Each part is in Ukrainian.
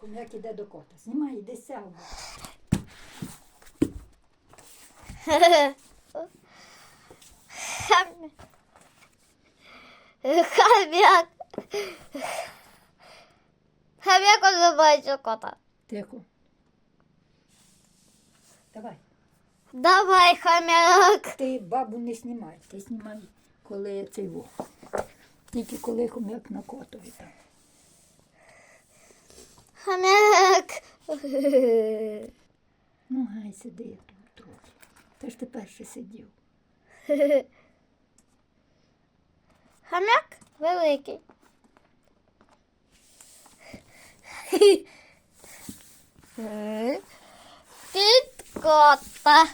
Хом'як іде до кота. Знімай, іди сяв. Хомяк. Хомяк називається кота. Тихо. Давай. Давай, хомяк. Ти бабу не знімай. Ти знімай, коли цей во. Тільки коли хом'як на котові там. Хомяк. Ну, гай, сиди тут трохи. Ти ж ти перший сидів. Хомяк великий. Кіт кота.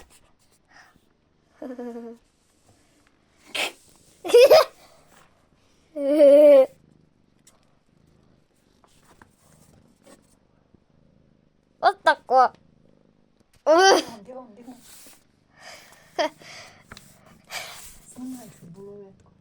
Ось тако. Бігом, бігом, бігом. Знімай, щоб було видко.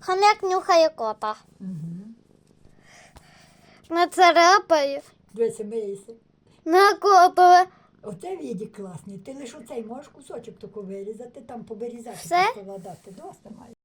Хомяк нюхає кота. Угу. Не царапає. Дивися, мийся. На кота. Оце віді класний. Ти лише оцей можеш кусочок таку вирізати, там повирізати, Все? поскладати. Доста має.